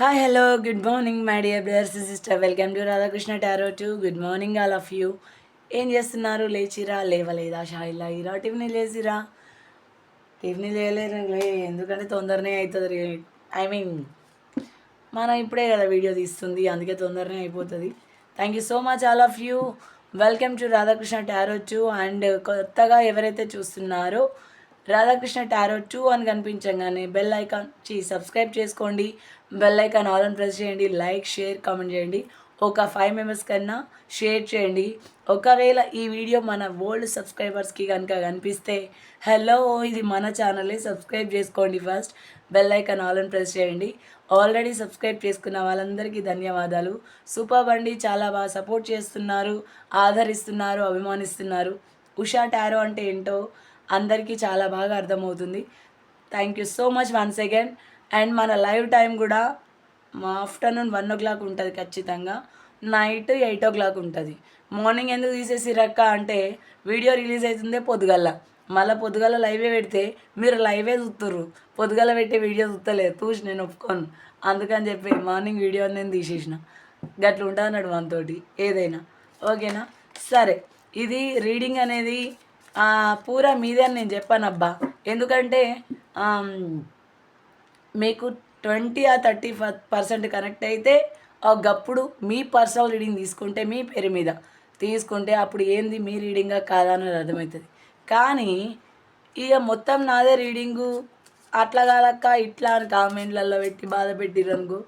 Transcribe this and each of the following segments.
Hi hello good morning my dear brothers sister welcome to Radhakrishna tarot two good morning all of you ఏం చేస్తున్నారు? లేచిరా? లేవలేదా? షాయిలా ఇరా tiffin లేచిరా tiffin లేయలేరు లే ఎందుకంటే తొందరనే అవుతుంది. I mean మనం ఇప్పుడే కదా వీడియో తీస్తుంది. అందుకే తొందరనే అయిపోతుంది. Thank you so much all of you welcome to Radhakrishna tarot two and కొత్తగా ఎవరైతే చూస్తున్నారో రాధాకృష్ణ టారో టూ అని కనిపించగానే బెల్ ఐకాన్ చీ సబ్స్క్రైబ్ చేసుకోండి. బెల్ ఐకాన్ ఆల్ అని ప్రెస్ చేయండి. లైక్ షేర్ కామెంట్ చేయండి. ఒక ఫైవ్ మెంబర్స్ కన్నా షేర్ చేయండి. ఒకవేళ ఈ వీడియో మన ఓల్డ్ సబ్స్క్రైబర్స్కి కనుక కనిపిస్తే హలో ఇది మన ఛానలే సబ్స్క్రైబ్ చేసుకోండి ఫస్ట్. బెల్ ఐకాన్ ఆల్ అని ప్రెస్ చేయండి. ఆల్రెడీ సబ్స్క్రైబ్ చేసుకున్న వాళ్ళందరికీ ధన్యవాదాలు. సూపర్ బండి చాలా బాగా సపోర్ట్ చేస్తున్నారు ఆదరిస్తున్నారు అభిమానిస్తున్నారు. ఉషా టారో అంటే ఏంటో అందరికీ చాలా బాగా అర్థమవుతుంది. Thank you so much once again and మన లైవ్ టైం కూడా మా ఆఫ్టర్నూన్ వన్ ఓ క్లాక్ ఉంటుంది ఖచ్చితంగా. నైట్ ఎయిట్ ఓ క్లాక్ ఉంటుంది. మార్నింగ్ ఎందుకు తీసేసిరక్క అంటే వీడియో రిలీజ్ అవుతుందే పొద్దుగల్ల మళ్ళీ పొద్దుగల లైవే పెడితే మీరు లైవే చూస్తుర్రు పొద్దుగల పెట్టే వీడియో చూస్తలేదు చూసి నేను ఒప్పుకోను. అందుకని చెప్పి మార్నింగ్ వీడియో నేను తీసేసిన. గట్ల ఉంటుంది అన్నాడు మనతోటి. ఏదైనా. ఓకేనా సరే. ఇది రీడింగ్ అనేది పూరా మీదే అని నేను చెప్పాను అబ్బా ఎందుకంటే మీకు ట్వంటీ ఆ థర్టీ పర్సెంట్ కనెక్ట్ అయితే ఒకప్పుడు మీ పర్సనల్ రీడింగ్ తీసుకుంటే మీ పేరు మీద. తీసుకుంటే అప్పుడు ఏంది మీ రీడింగా కాదా అర్థమవుతుంది. కానీ ఇక మొత్తం నాదే రీడింగు. అట్లా కాదక్క ఇట్లా అని కామెంట్లలో పెట్టి బాధ పెట్టిరనుకో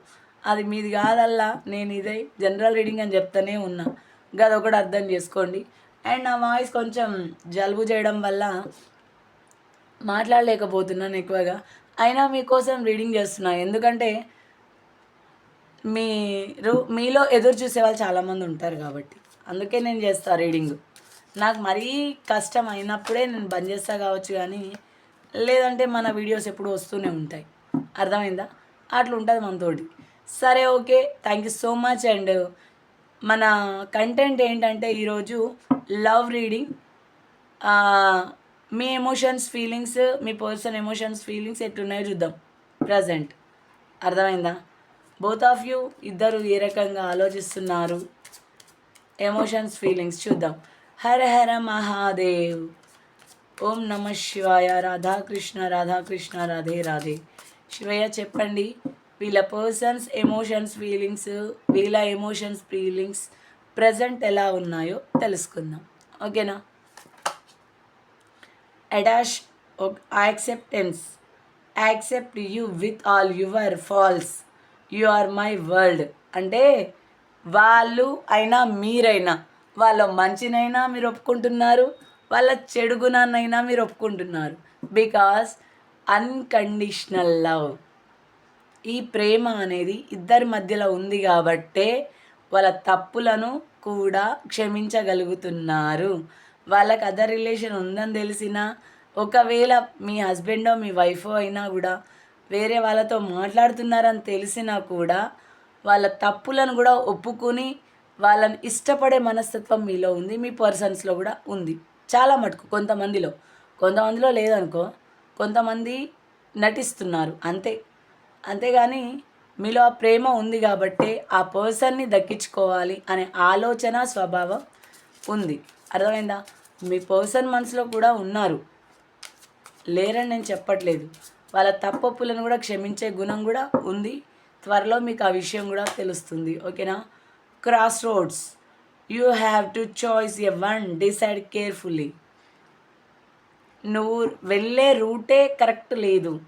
అది మీది కాదల్లా నేను ఇదే జనరల్ రీడింగ్ అని చెప్తానే ఉన్నా. గది ఒకటి అర్థం చేసుకోండి. అండ్ నా వాయిస్ కొంచెం జలుబు చేయడం వల్ల మాట్లాడలేకపోతున్నాను ఎక్కువగా. అయినా మీకోసం రీడింగ్ చేస్తున్నా. ఎందుకంటే మీరు మీలో ఎదురు చూసే వాళ్ళు చాలామంది ఉంటారు కాబట్టి. అందుకే నేను చేస్తా రీడింగ్. నాకు మరీ కష్టం అయినప్పుడే నేను బంద్ చేస్తా కావచ్చు కానీ లేదంటే మన వీడియోస్ ఎప్పుడు వస్తూనే ఉంటాయి. అర్థమైందా? అట్లా ఉంటుంది మనతోటి. సరే okay. Thank you so much and మన కంటెంట్ ఏంటంటే ఈరోజు లవ్ రీడింగ్ మీ ఎమోషన్స్ ఫీలింగ్స్ మీ పర్సన్ ఎమోషన్స్ ఫీలింగ్స్ ఎట్లున్నాయో చూద్దాం. ప్రజెంట్ అర్థమైందా? బోత్ ఆఫ్ యూ ఇద్దరు ఏ రకంగా ఆలోచిస్తున్నారు? ఎమోషన్స్ ఫీలింగ్స్ చూద్దాం. హర హర మహాదేవ్. ఓం నమ శివాయ. రాధాకృష్ణ రాధాకృష్ణ రాధే రాధే. శివయ్య చెప్పండి. వీళ్ళ పర్సన్స్ ఎమోషన్స్ ఫీలింగ్స్ వీళ్ళ ఎమోషన్స్ ఫీలింగ్స్ ప్రజెంట్ ఎలా ఉన్నాయో తెలుసుకుందాం. ఓకేనా? అడాష్ acceptance accept you with all your faults you are my world అంటే వాళ్ళు అయినా మీరైనా వాళ్ళ మంచినైనా మీరు ఒప్పుకుంటున్నారు వాళ్ళ చెడుగునైనా మీరు ఒప్పుకుంటున్నారు. బికాస్ అన్కండిషనల్ లవ్ ఈ ప్రేమ అనేది ఇద్దరి మధ్యలో ఉంది కాబట్టే వాళ్ళ తప్పులను కూడా క్షమించగలుగుతున్నారు. వాళ్ళకి అదర్ రిలేషన్ ఉందని తెలిసినా ఒకవేళ మీ హస్బెండో మీ వైఫో అయినా కూడా వేరే వాళ్ళతో మాట్లాడుతున్నారని తెలిసినా కూడా వాళ్ళ తప్పులను కూడా ఒప్పుకొని వాళ్ళని ఇష్టపడే మనస్తత్వం మీలో ఉంది మీ పర్సన్స్లో కూడా ఉంది. చాలా మటుకు కొంతమందిలో. కొంతమందిలో లేదనుకో కొంతమంది నటిస్తున్నారు. అంతే. అంతేగాని మీలో ఆ ప్రేమ ఉంది కాబట్టి ఆ పర్సన్ని దక్కించుకోవాలి అనే ఆలోచన స్వభావం ఉంది. అర్థమైందా? మీ పర్సన్ మనసులో కూడా ఉన్నారు. లేరని నేను చెప్పట్లేదు. వాళ్ళ తప్పప్పులను కూడా క్షమించే గుణం కూడా ఉంది. త్వరలో మీకు ఆ విషయం కూడా తెలుస్తుంది. ఓకేనా? Cross roads you have to choice a one decide carefully నువ్వు వెళ్ళే రూటే కరెక్ట్ లేదు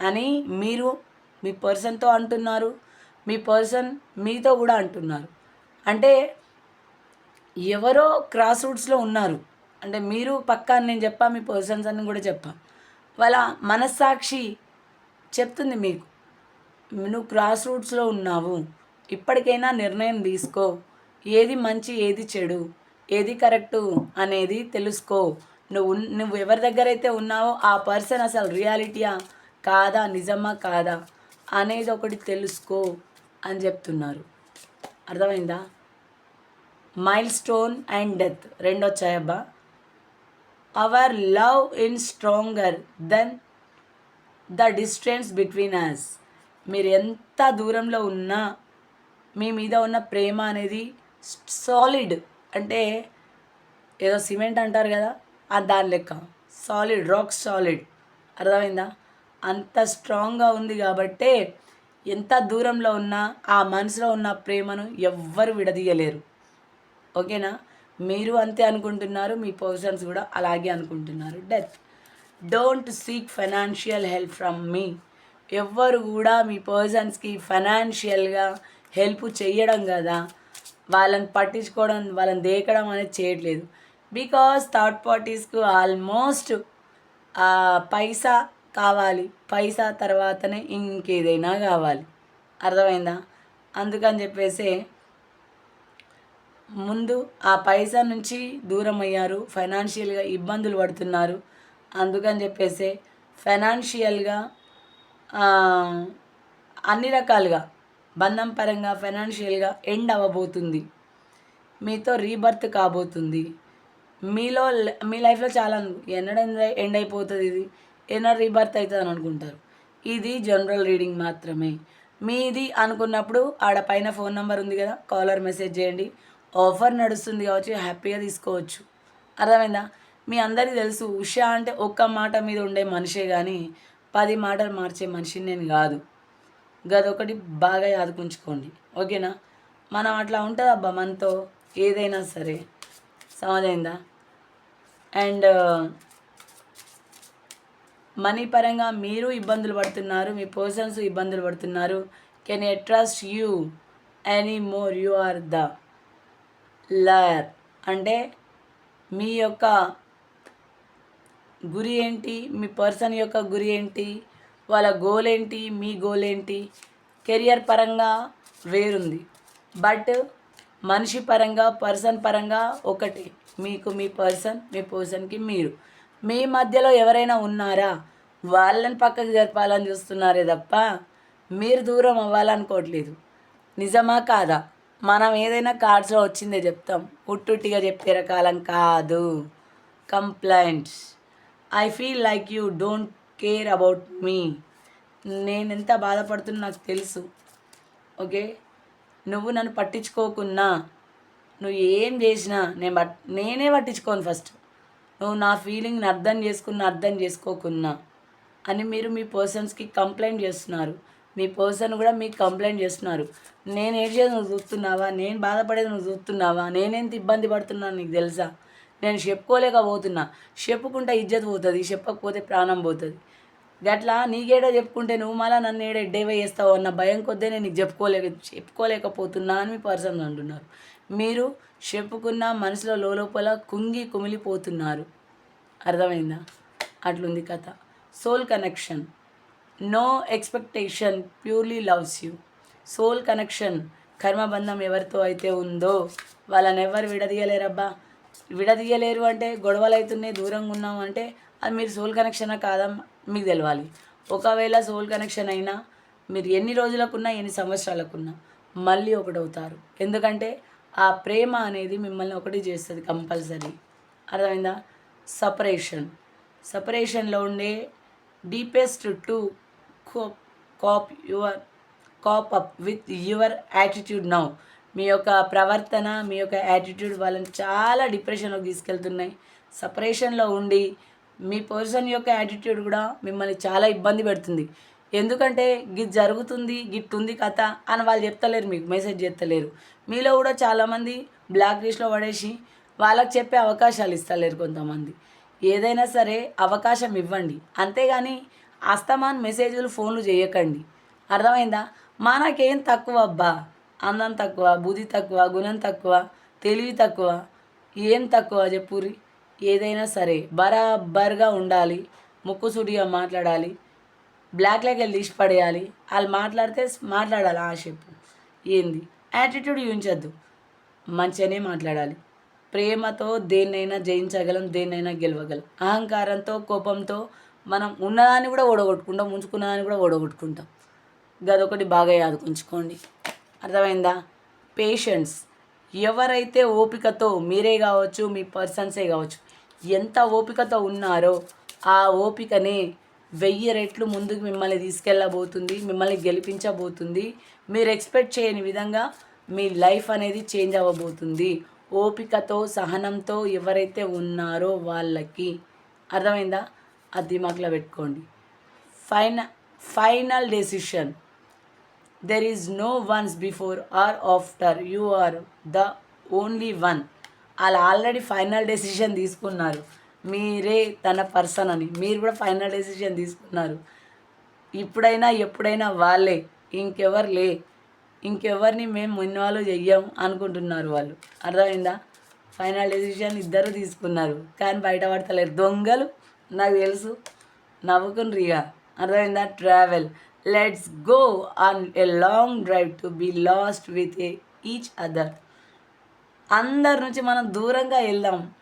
అని మీరు మీ పర్సన్తో అంటున్నారు మీ పర్సన్ మీతో కూడా అంటున్నారు. అంటే ఎవరో క్రాస్ రూట్స్లో ఉన్నారు. అంటే మీరు పక్కా నేను చెప్పా మీ పర్సన్స్ అని కూడా చెప్పా. వాళ్ళ మనస్సాక్షి చెప్తుంది మీకు. నువ్వు క్రాస్ రూట్స్లో ఉన్నావు. ఇప్పటికైనా నిర్ణయం తీసుకో. ఏది మంచి ఏది చెడు ఏది కరెక్టు అనేది తెలుసుకో. నువ్వు నువ్వు ఎవరి దగ్గర అయితే ఉన్నావో ఆ పర్సన్ అసలు రియాలిటీయా కాదా నిజమా కాదా? అనేది ఒకటి తెలుసుకో అని చెప్తున్నారు. అర్థమైందా? మైల్ స్టోన్ అండ్ డెత్ రెండు వచ్చాయబ్బా. Our love in stronger than the distance between us. మీరు ఎంత దూరంలో ఉన్నా మీ మీద ఉన్న ప్రేమ అనేది సాలిడ్ అంటే ఏదో సిమెంట్ అంటారు కదా ఆ దాని లెక్క. సాలిడ్ రాక్ సాలిడ్ అర్థమైందా? అంత స్ట్రాంగ్గా ఉంది కాబట్టే ఎంత దూరంలో ఉన్నా ఆ మనసులో ఉన్న ప్రేమను ఎవ్వరు విడదీయలేరు. ఓకేనా? మీరు అంతే అనుకుంటున్నారు మీ పర్సన్స్ కూడా అలాగే అనుకుంటున్నారు. Death. Don't seek financial help from me. ఎవ్వరు కూడా మీ పర్సన్స్కి ఫైనాన్షియల్గా హెల్ప్ చేయడం కదా వాళ్ళని పట్టించుకోవడం వాళ్ళని దేకడం అనేది చేయట్లేదు. బికాస్ థర్డ్ పార్టీస్కు ఆల్మోస్ట్ పైసా కావాలి. పైసా తర్వాతనే ఇంకేదైనా కావాలి. అర్థమైందా? అందుకని చెప్పేసి ముందు ఆ పైసా నుంచి దూరం అయ్యారు. ఫైనాన్షియల్గా ఇబ్బందులు పడుతున్నారు. అందుకని చెప్పేసి ఫైనాన్షియల్గా అన్ని రకాలుగా బంధం పరంగా ఫైనాన్షియల్గా ఎండ్ అవ్వబోతుంది. మీతో రీబర్త్ కాబోతుంది. మీలో మీ లైఫ్లో చాలా ఎన్నడ ఎండ్ అయిపోతుంది ఇది. ఎన్నడ రీబర్త్ అవుతుంది అని అనుకుంటారు. ఇది జనరల్ రీడింగ్ మాత్రమే. మీది అనుకున్నప్పుడు ఆడ పైన ఫోన్ నెంబర్ ఉంది కదా కాలర్ మెసేజ్ చేయండి. ఆఫర్ నడుస్తుంది కావచ్చు హ్యాపీగా తీసుకోవచ్చు. అర్థమైందా? మీ అందరికీ తెలుసు ఉషా అంటే ఒక్క మాట మీద ఉండే మనిషే కానీ పది మాటలు మార్చే మనిషిని నేను కాదు. గదొకటి బాగా యాదుకుంచుకోండి. ఓకేనా? మనం అట్లా ఉంటుంది అబ్బా మనతో ఏదైనా సరే. సమదైందా అండ్ మనీ పరంగా మీరు ఇబ్బందులు పడుతున్నారు మీ పర్సన్స్ ఇబ్బందులు పడుతున్నారు. Can I trust you any more you are the liar అంటే మీ యొక్క గురి ఏంటి? మీ పర్సన్ యొక్క గురి ఏంటి? వాళ్ళ గోల్ ఏంటి? మీ గోల్ ఏంటి? కెరియర్ పరంగా వేరుంది. బట్ మనిషి పరంగా పర్సన్ పరంగా ఒకటి. మీకు మీ పర్సన్ మీ పర్సన్కి మీరు. మీ మధ్యలో ఎవరైనా ఉన్నారా? వాళ్ళని పక్కకు జరపాలని చూస్తున్నారే తప్ప మీరు దూరం అవ్వాలనుకోవట్లేదు. నిజమా కాదా? మనం ఏదైనా కార్డ్స్లో వచ్చిందే చెప్తాం. ఉట్టుట్టిగా చెప్పే రకాలం కాదు. Complaints I feel like you don't care about me. నేను ఎంత బాధపడుతున్నా నాకు తెలుసు. ఓకే? నువ్వు నన్ను పట్టించుకోకున్నా. నువ్వు ఏం చేసినా నేను పట్ నేనే పట్టించుకోను ఫస్ట్. నువ్వు నా ఫీలింగ్ని అర్థం చేసుకున్నా అర్థం చేసుకోకున్నా అని మీరు మీ పర్సన్స్కి కంప్లైంట్ చేస్తున్నారు. మీ పర్సన్ కూడా మీకు కంప్లైంట్ చేస్తున్నారు. నేను ఏడ్చేది నువ్వు చూస్తున్నావా? నేను బాధపడేది నువ్వు చూస్తున్నావా? నేనేంత ఇబ్బంది పడుతున్నాను నీకు తెలుసా? నేను చెప్పుకోలేకపోతున్నా. చెప్పుకుంటే ఇజ్జత్ పోతుంది చెప్పకపోతే ప్రాణం పోతుంది. గట్లా నీకేడో చెప్పుకుంటే నువ్వు మళ్ళీ నన్ను ఏడో ఎడ్డేవే చేస్తావు అన్న భయం కొద్దే నేను నీకు చెప్పుకోలేక చెప్పుకోలేకపోతున్నా అని మీ పర్సన్ అంటున్నారు. మీరు చెప్పుకున్న మనసులో లోపల కుంగి కుమిలిపోతున్నారు. అర్థమైందా? అట్లుంది కథ. Soul connection no expectation purely loves you soul connection కర్మబంధం ఎవరితో అయితే ఉందో వాళ్ళని ఎవరు విడదీయలేరబ్బా. విడదీయలేరు అంటే గొడవలు అవుతున్నాయి దూరంగా ఉన్నాం అంటే అది మీరు సోల్ కనెక్షనా కాదా? మీకు తెలవాలి. ఒకవేళ సోల్ కనెక్షన్ అయినా మీరు ఎన్ని రోజులకున్నా ఎన్ని సంవత్సరాలకున్నా మళ్ళీ ఒకటవుతారు. ఎందుకంటే ఆ ప్రేమ అనేది మిమ్మల్ని ఒకటి చేస్తుంది కంపల్సరీ. అర్థమైందా? సపరేషన్. సపరేషన్లో ఉండే deepest to cop your cop up with your attitude now. మీ యొక్క ప్రవర్తన మీ యొక్క యాటిట్యూడ్ వాళ్ళని చాలా డిప్రెషన్లోకి తీసుకెళ్తున్నాయి. సపరేషన్లో ఉండి మీ పర్సన్ యొక్క యాటిట్యూడ్ కూడా మిమ్మల్ని చాలా ఇబ్బంది పెడుతుంది. ఎందుకంటే గిట్ జరుగుతుంది గిట్ ఉంది కథ అని వాళ్ళు చెప్తలేరు మీకు మెసేజ్ చెప్తలేరు మీలో కూడా చాలామంది బ్లాక్ లిస్ట్లో పడేసి వాళ్ళకి చెప్పే అవకాశాలు ఇస్తలేరు కొంతమంది. ఏదైనా సరే అవకాశం ఇవ్వండి. అంతేగాని అస్తమాన్ మెసేజ్లు ఫోన్లు చేయకండి. అర్థమైందా? మా నాకేం తక్కువ అబ్బా? అందం తక్కువ బుద్ధి తక్కువ గుణం తక్కువ తెలివి తక్కువ ఏం తక్కువ చెప్పురి ఏదైనా సరే బరాబర్గా ఉండాలి ముక్కుసూటిగా మాట్లాడాలి బ్లాక్లోకి వెళ్ళి తీసి పడేయాలి. వాళ్ళు మాట్లాడితే మాట్లాడాలి ఆ చెప్పు. ఏంది? యాటిట్యూడ్ చూపించద్దు మంచిగానే మాట్లాడాలి. ప్రేమతో దేన్నైనా జయించగలం దేన్నైనా గెలవగలం. అహంకారంతో కోపంతో మనం ఉన్నదాన్ని కూడా ఓడగొట్టుకుంటాం ఉంచుకున్నదాన్ని కూడా ఓడగొట్టుకుంటాం. గదొకటి బాగా యాదుకుంచుకోండి అర్థమైందా? పేషెన్స్ ఎవరైతే ఓపికతో మీరే కావచ్చు మీ పర్సన్సే కావచ్చు ఎంత ఓపికతో ఉన్నారో ఆ ఓపికనే వెయ్యి రెట్లు ముందుకు మిమ్మల్ని తీసుకెళ్ళబోతుంది మిమ్మల్ని గెలిపించబోతుంది. మీరు ఎక్స్పెక్ట్ చేయని విధంగా మీ లైఫ్ అనేది చేంజ్ అవ్వబోతుంది. ఓపికతో సహనంతో ఎవరైతే ఉన్నారో వాళ్ళకి. అర్థమైందా? అది దిమాగ్లో పెట్టుకోండి. Fine final decision there is no ones before or after you are the only one వాళ్ళు ఆల్రెడీ ఫైనల్ డెసిషన్ తీసుకున్నారు. మీరే తన పర్సన్ అని. మీరు కూడా ఫైనల్ డెసిషన్ తీసుకున్నారు. ఇప్పుడైనా ఎప్పుడైనా వాళ్ళే. ఇంకెవరు లే. ఇంకెవరిని మేము ఇన్వాల్వ్ చెయ్యం అనుకుంటున్నారు వాళ్ళు. అర్థమైందా? ఫైనల్ డెసిషన్ ఇద్దరు తీసుకున్నారు. కానీ బయట పడతలేరు దొంగలు. నాకు తెలుసు. నవ్వుకుని ఇక అర్థమైందా? Travel. Let's go on a long drive to be lost with a each other. అందరి నుంచి మనం దూరంగా వెళ్దాం.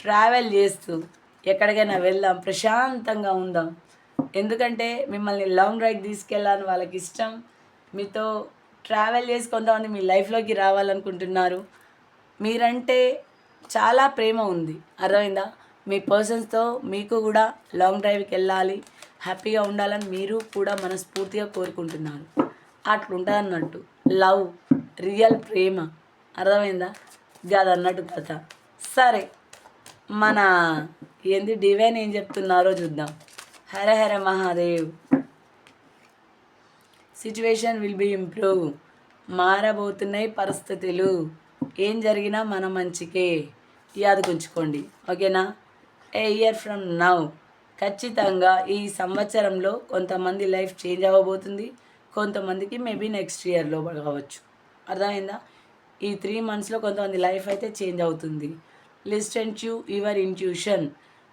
ట్రావెల్ చేస్తూ ఎక్కడికైనా వెళ్దాం ప్రశాంతంగా ఉందాం. ఎందుకంటే మిమ్మల్ని లాంగ్ డ్రైవ్ తీసుకెళ్ళాలని వాళ్ళకి ఇష్టం. మీతో ట్రావెల్ చేసి కొంతమంది మీ లైఫ్లోకి రావాలనుకుంటున్నారు. మీరంటే చాలా ప్రేమ ఉంది. అర్థమైందా? మీ పర్సన్స్తో మీకు కూడా లాంగ్ డ్రైవ్కి వెళ్ళాలి హ్యాపీగా ఉండాలని మీరు కూడా మనస్ఫూర్తిగా కోరుకుంటున్నారు. అట్లుంటుంది అన్నట్టు లవ్ రియల్ ప్రేమ. అర్థమైందా? అది అన్నట్టు కథ. సరే. మన ఏంది డివైన్ ఏం చెప్తున్నారో చూద్దాం. Hara Hara Mahadev. Situation will be improve మారబోతున్నాయి పరిస్థితులు. ఏం జరిగినా మన మంచికే. యాదకుంచుకోండి ఓకేనా? ఏ ఇయర్ ఫ్రమ్ నౌ ఖచ్చితంగా ఈ సంవత్సరంలో కొంతమంది లైఫ్ చేంజ్ అవ్వబోతుంది. కొంతమందికి మేబీ నెక్స్ట్ ఇయర్లో కావచ్చు. అర్థమైందా? ఈ త్రీ మంత్స్లో కొంతమంది లైఫ్ అయితే చేంజ్ అవుతుంది. Listen to your intuition.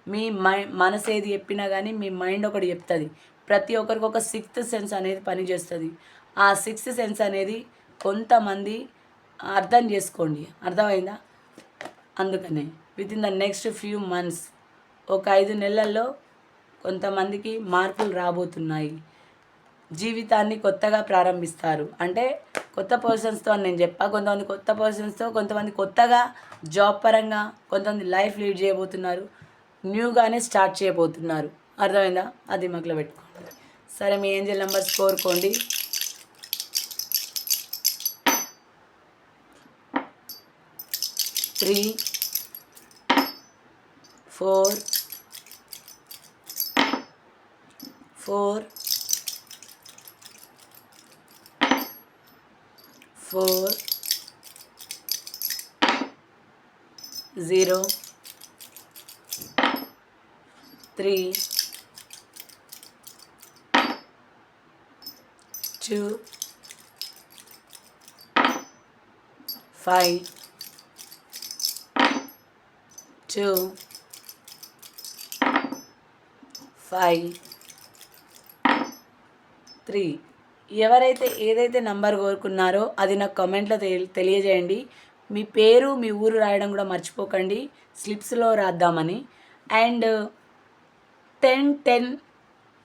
Me my మనసు ఏది చెప్పినా కానీ మీ మైండ్ ఒకటి చెప్తుంది. ప్రతి ఒక్కరికి ఒక సిక్స్త్ సెన్స్ అనేది పనిచేస్తుంది. ఆ సిక్స్త్ సెన్స్ అనేది కొంతమంది అర్థం చేసుకోండి. అర్థమైందా? అందుకనే within the next few months ఒక ఐదు నెలల్లో కొంతమందికి మార్పులు రాబోతున్నాయి. జీవితాన్ని కొత్తగా ప్రారంభిస్తారు. అంటే కొత్త పర్సన్స్తో అని నేను చెప్పా. కొంతమంది కొత్త పర్సన్స్తో కొంతమంది కొత్తగా జాబ్ పరంగా కొంతమంది లైఫ్ లీడ్ చేయబోతున్నారు. న్యూగానే స్టార్ట్ చేయబోతున్నారు. అర్థమైందా? అది మగ్గులో పెట్టుకోండి. సరే మీ ఏంజల్ నెంబర్స్ కోరుకోండి three four four four, zero, three, two, five, two, five, three. ఎవరైతే ఏదైతే నంబర్ కోరుకున్నారో అది నాకు కమెంట్లో తెలి తెలియజేయండి. మీ పేరు మీ ఊరు రాయడం కూడా మర్చిపోకండి. స్లిప్స్లో రాద్దామని. అండ్ టెన్ టెన్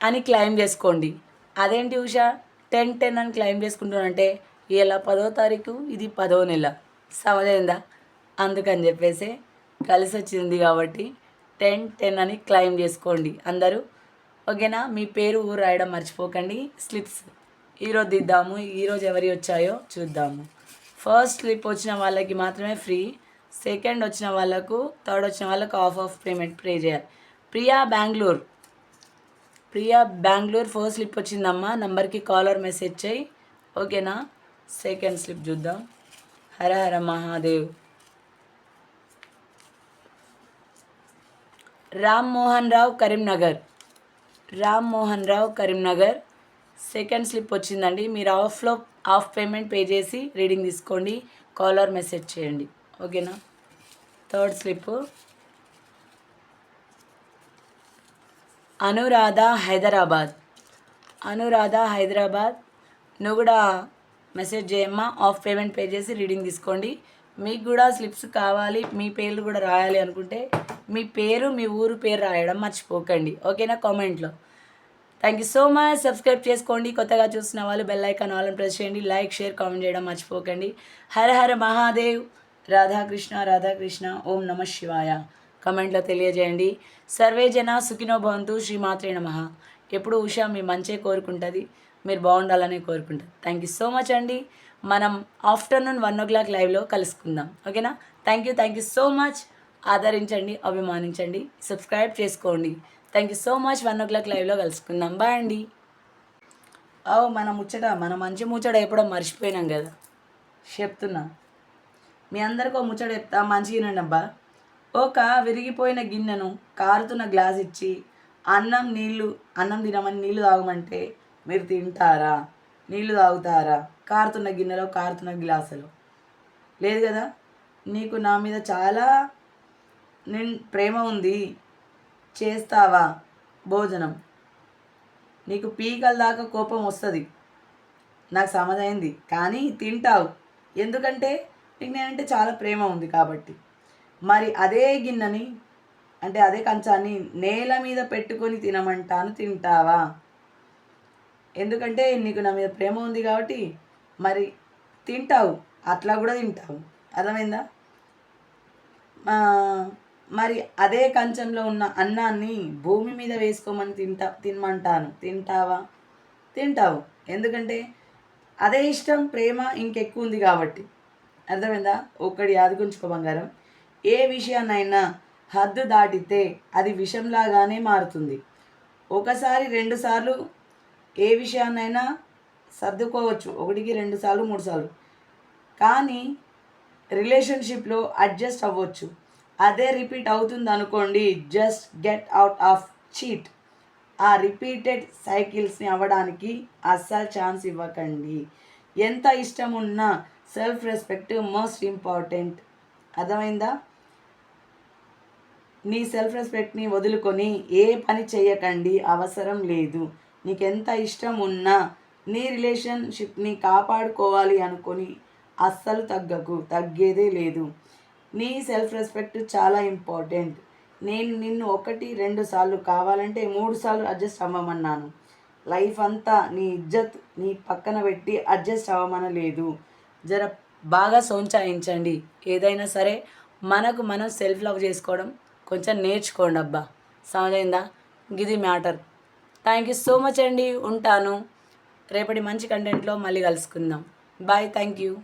అని క్లెయిమ్ చేసుకోండి. అదేంటి ఉషా? టెన్ టెన్ అని క్లెయిమ్ చేసుకుంటానంటే ఇలా పదో తారీఖు? ఇది పదో నెల. సమజైందా అందుకని చెప్పేసి కలిసి వచ్చింది కాబట్టి టెన్ టెన్ అని క్లెయిమ్ చేసుకోండి అందరూ. ఓకేనా? మీ పేరు ఊరు రాయడం మర్చిపోకండి. స్లిప్స్. ఈరోజు దిద్దాము. ఈరోజు ఎవరి వచ్చాయో చూద్దాము. ఫస్ట్ స్లిప్ వచ్చిన వాళ్ళకి మాత్రమే ఫ్రీ సెకండ్ వచ్చిన వాళ్ళకు థర్డ్ వచ్చిన వాళ్ళకు ఆఫ్ ఆఫ్ పేమెంట్ పే చేయాలి. ప్రియా బెంగళూరు ప్రియా బెంగళూరు ఫస్ట్ స్లిప్ వచ్చిందమ్మా. నంబర్కి కాలర్ మెసేజ్ చేయి. ఓకేనా సెకండ్ స్లిప్ చూద్దాం. హర హర మహాదేవ్. రామ్ మోహన్ రావు కరీంనగర్. రామ్ మోహన్ రావు కరీంనగర్. సెకండ్ స్లిప్ వచ్చిందండి. మీరు ఆఫ్లో ఆఫ్ పేమెంట్ పే చేసి రీడింగ్ తీసుకోండి. కాలర్ మెసేజ్ చేయండి. ఓకేనా? Third slip. అనురాధ హైదరాబాద్. అనురాధ హైదరాబాద్ నువ్వు కూడా మెసేజ్ చేయమ్మా. ఆఫ్ పేమెంట్ పే చేసి రీడింగ్ తీసుకోండి. మీకు కూడా స్లిప్స్ కావాలి మీ పేర్లు కూడా రాయాలి అనుకుంటే మీ పేరు మీ ఊరు పేరు రాయడం మర్చిపోకండి. ఓకేనా? కామెంట్లో. Thank you so much subscribe చేసుకోండి. కొత్తగా చూసిన వాళ్ళు బెల్ ఐకాన్ ఆల్ ప్రెస్ చేయండి. లైక్ షేర్ కామెంట్ చేయడం మర్చిపోకండి. హర హర మహాదేవ్. రాధాకృష్ణ రాధాకృష్ణ. ఓం నమ శివాయ. కమెంట్లో తెలియజేయండి. సర్వే జన సుఖినో భవంతు. శ్రీమాత్రే నమ. ఎప్పుడు ఉషా మీ మంచే కోరుకుంటుంది. మీరు బాగుండాలని కోరుకుంటుంది. థ్యాంక్ యూ సో మచ్ అండి. మనం ఆఫ్టర్నూన్ వన్ ఓ క్లాక్ లైవ్లో కలుసుకుందాం. ఓకేనా thank you thank you so much ఆదరించండి అభిమానించండి. సబ్స్క్రైబ్ చేసుకోండి. Thank you so much one o'clock లైవ్లో కలుసుకుందాం. బాయ్ అండి. ఓ మన ముచ్చట మన మంచి ముచ్చట ఎప్పుడో మర్చిపోయినాం కదా. చెప్తున్నా. మీ అందరికీ ఒక ముచ్చట చెప్తా మంచిగా అబ్బా. ఒక విరిగిపోయిన గిన్నెను కారుతున్న గ్లాస్ ఇచ్చి అన్నం నీళ్ళు అన్నం తినమని నీళ్ళు తాగమంటే మీరు తింటారా? నీళ్ళు తాగుతారా? కారుతున్న గిన్నెలో కారుతున్న గ్లాసులో. లేదు కదా? నీకు నా మీద చాలా నేను ప్రేమ ఉంది. చేస్తావా? భోజనం. నీకు పీకల దాకా కోపం వస్తుంది. నాకు సమజైంది. కానీ తింటావు. ఎందుకంటే నీకు నేనంటే చాలా ప్రేమ ఉంది కాబట్టి. మరి అదే గిన్నెని అంటే అదే కంచాన్ని నేల మీద పెట్టుకొని తినమంటాను తింటావా? ఎందుకంటే నీకు నా మీద ప్రేమ ఉంది కాబట్టి మరి తింటావు. అట్లా కూడా తింటావు. అర్థమైందా? మరి అదే కంచంలో ఉన్న అన్నాన్ని భూమి మీద వేసుకోమని తింటా తినమంటాను. తింటావా? తింటావు. ఎందుకంటే అదే ఇష్టం ప్రేమ ఇంకెక్కువ ఉంది కాబట్టి. అర్థమైందా? ఒక్కడి యాదగుంచుకో బంగారం. ఏ విషయాన్నైనా హద్దు దాటితే అది విషంలాగానే మారుతుంది. ఒకసారి రెండుసార్లు ఏ విషయాన్నైనా సర్దుకోవచ్చు. ఒకటికి రెండు సార్లు మూడు సార్లు. కానీ రిలేషన్షిప్లో అడ్జస్ట్ అవ్వచ్చు. అదే రిపీట్ అవుతుంది అనుకోండి just get out of cheat ఆ రిపీటెడ్ సైకిల్స్ని అవ్వడానికి అస్సలు ఛాన్స్ ఇవ్వకండి. ఎంత ఇష్టం ఉన్నా సెల్ఫ్ రెస్పెక్ట్ మోస్ట్ ఇంపార్టెంట్ అర్థమైందా నీ సెల్ఫ్ రెస్పెక్ట్ని వదులుకొని ఏ పని చేయకండి అవసరం లేదు. నీకు ఎంత ఇష్టం ఉన్నా నీ రిలేషన్షిప్ని కాపాడుకోవాలి అనుకొని అస్సలు తగ్గకు తగ్గేదే లేదు. నీ సెల్ఫ్ రెస్పెక్ట్ చాలా ఇంపార్టెంట్ నేను నిన్ను ఒకటి రెండు సార్లు కావాలంటే మూడు సార్లు అడ్జస్ట్ అవ్వమన్నాను. లైఫ్ అంతా నీ ఇజ్జత్ నీ పక్కన పెట్టి అడ్జస్ట్ అవ్వమనలేదు. జర బాగా సోంచాయించండి. ఏదైనా సరే మనకు మనం సెల్ఫ్ లవ్ చేసుకోవడం కొంచెం నేర్చుకోండి అబ్బా. సమజైందా ఇది matter. Thank you so much అండి. ఉంటాను. రేపటి మంచి కంటెంట్లో మళ్ళీ కలుసుకుందాం. Bye thank you